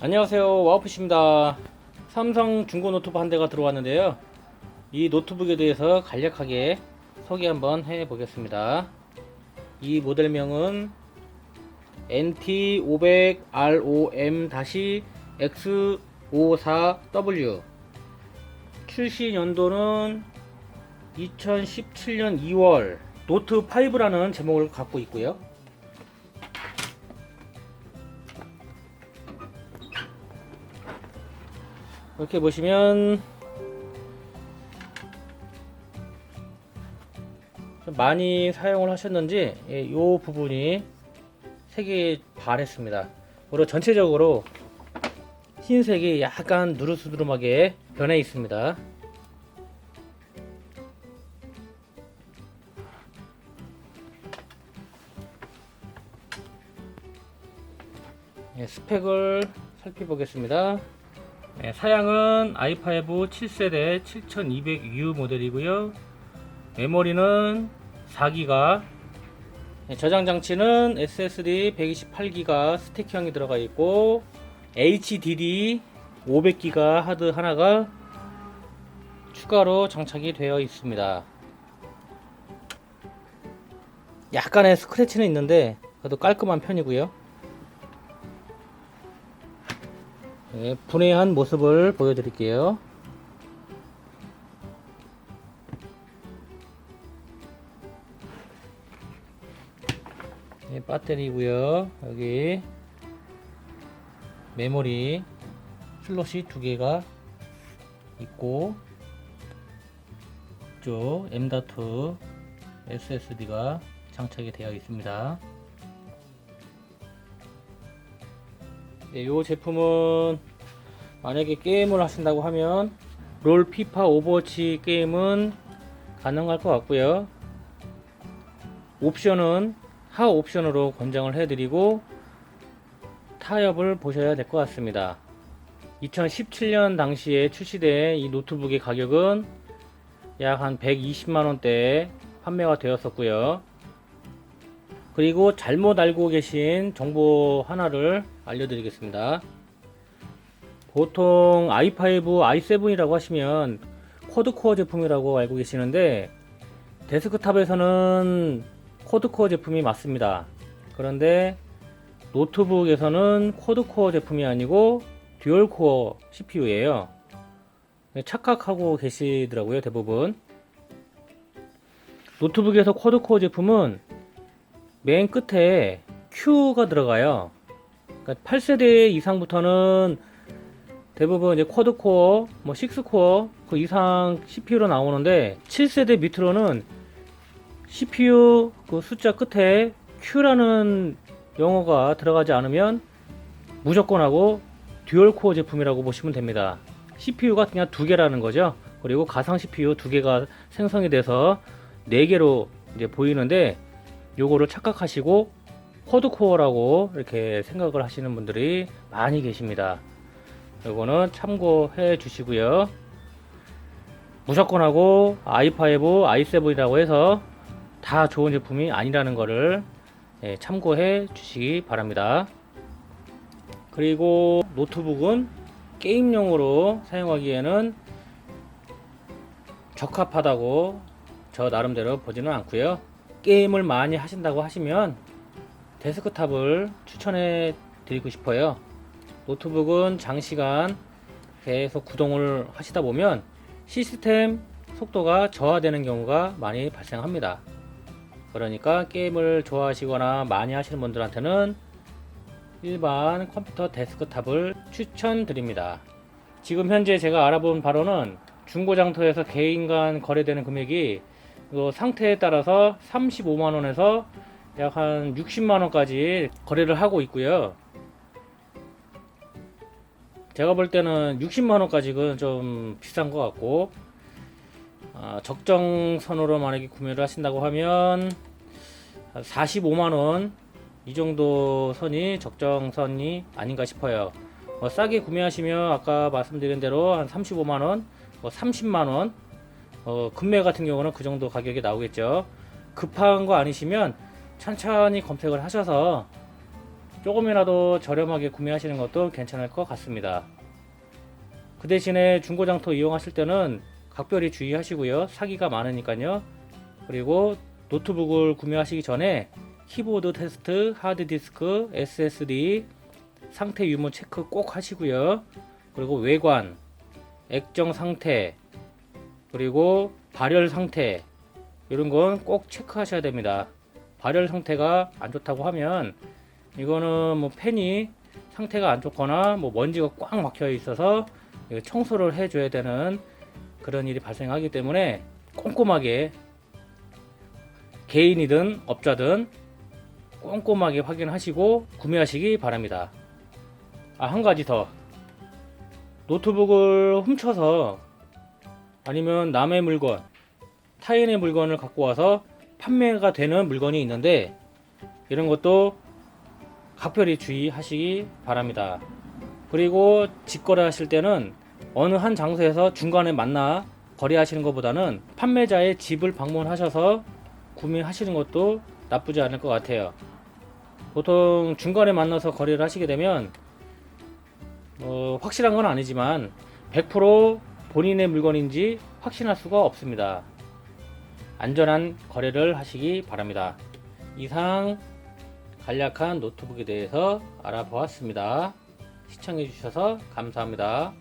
안녕하세요. 와우프십니다. 삼성 중고 노트북 한 대가 들어왔는데요. 이 노트북에 대해서 간략하게 소개 한번 해 보겠습니다. 이 모델명은 NT500ROM-X54W 출시 연도는 2017년 2월 노트 5라는 제목을 갖고 있고요 이렇게 보시면 좀 많이 사용을 하셨는지 예, 이 부분이 색이 바랬습니다. 그리고 전체적으로 흰색이 약간 누르스두름하게 변해 있습니다. 예, 스펙을 살펴보겠습니다. 네, 사양은 i5 7세대 7200U 모델이고요. 메모리는 4기가 저장 장치는 SSD 128기가 스틱형이 들어가 있고 HDD 500기가 하드 하나가 추가로 장착이 되어 있습니다. 약간의 스크래치는 있는데 그래도 깔끔한 편이고요. 네, 분해한 모습을 보여드릴게요. 네, 배터리고요. 여기 메모리 슬롯이 두 개가 있고 이쪽 M.2 SSD가 장착이 되어 있습니다. 네, 이 제품은 만약에 게임을 하신다고 하면 롤 피파 오버워치 게임은 가능할 것 같고요. 옵션은 하 옵션으로 권장을 해드리고 타협을 보셔야 될 것 같습니다. 2017년 당시에 출시된 이 노트북의 가격은 약 한 120만원대에 판매가 되었었고요. 그리고 잘못 알고 계신 정보 하나를 알려드리겠습니다. 보통 i5, i7이라고 하시면 쿼드코어 제품이라고 알고 계시는데 데스크탑에서는 쿼드코어 제품이 맞습니다. 그런데 노트북에서는 쿼드코어 제품이 아니고 듀얼코어 CPU예요. 착각하고 계시더라고요, 대부분. 노트북에서 쿼드코어 제품은 맨 끝에 Q가 들어가요. 그러니까 8세대 이상부터는 대부분 이제 쿼드 코어, 뭐 6코어 그 이상 CPU로 나오는데 7세대 밑으로는 CPU 그 숫자 끝에 Q라는 영어가 들어가지 않으면 무조건 하고 듀얼 코어 제품이라고 보시면 됩니다. CPU가 그냥 두 개라는 거죠. 그리고 가상 CPU 두 개가 생성이 돼서 네 개로 이제 보이는데 요거를 착각하시고 쿼드 코어라고 이렇게 생각을 하시는 분들이 많이 계십니다. 요거는 참고해 주시고요. 무조건 하고 i5, i7이라고 해서 다 좋은 제품이 아니라는 것을 예, 참고해 주시기 바랍니다. 그리고 노트북은 게임용으로 사용하기에는 적합하다고 저 나름대로 보지는 않고요. 게임을 많이 하신다고 하시면 데스크탑을 추천해 드리고 싶어요. 노트북은 장시간 계속 구동을 하시다 보면 시스템 속도가 저하되는 경우가 많이 발생합니다. 그러니까 게임을 좋아하시거나 많이 하시는 분들한테는 일반 컴퓨터 데스크탑을 추천드립니다. 지금 현재 제가 알아본 바로는 중고장터에서 개인 간 거래되는 금액이 그 상태에 따라서 35만원에서 약 한 60만원까지 거래를 하고 있고요. 제가 볼 때는 60만원까지는 좀 비싼 것 같고, 아, 적정선으로 만약에 구매를 하신다고 하면 45만원 이 정도 선이 적정선이 아닌가 싶어요. 뭐 싸게 구매하시면 아까 말씀드린 대로 한 35만원, 뭐 30만원, 어, 금매 같은 경우는 그 정도 가격이 나오겠죠. 급한 거 아니시면 천천히 검색을 하셔서 조금이라도 저렴하게 구매하시는 것도 괜찮을 것 같습니다. 그 대신에 중고장터 이용하실 때는 각별히 주의하시고요. 사기가 많으니까요. 그리고 노트북을 구매하시기 전에 키보드 테스트, 하드디스크, SSD, 상태 유무 체크 꼭 하시고요. 그리고 외관, 액정 상태, 그리고 발열 상태 이런 건 꼭 체크하셔야 됩니다. 발열 상태가 안 좋다고 하면 이거는 뭐 팬이 상태가 안 좋거나 뭐 먼지가 꽉 막혀 있어서 청소를 해줘야 되는 그런 일이 발생하기 때문에 꼼꼼하게 개인이든 업자든 꼼꼼하게 확인하시고 구매하시기 바랍니다. 아, 한 가지 더. 노트북을 훔쳐서 아니면 남의 물건, 타인의 물건을 갖고 와서 판매가 되는 물건이 있는데 이런 것도 각별히 주의하시기 바랍니다. 그리고 직거래 하실 때는 어느 한 장소에서 중간에 만나 거래하시는 것보다는 판매자의 집을 방문하셔서 구매하시는 것도 나쁘지 않을 것 같아요. 보통 중간에 만나서 거래를 하시게 되면 어, 확실한 건 아니지만 100% 본인의 물건인지 확신할 수가 없습니다. 안전한 거래를 하시기 바랍니다. 이상 간략한 노트북에 대해서 알아보았습니다. 시청해 주셔서 감사합니다.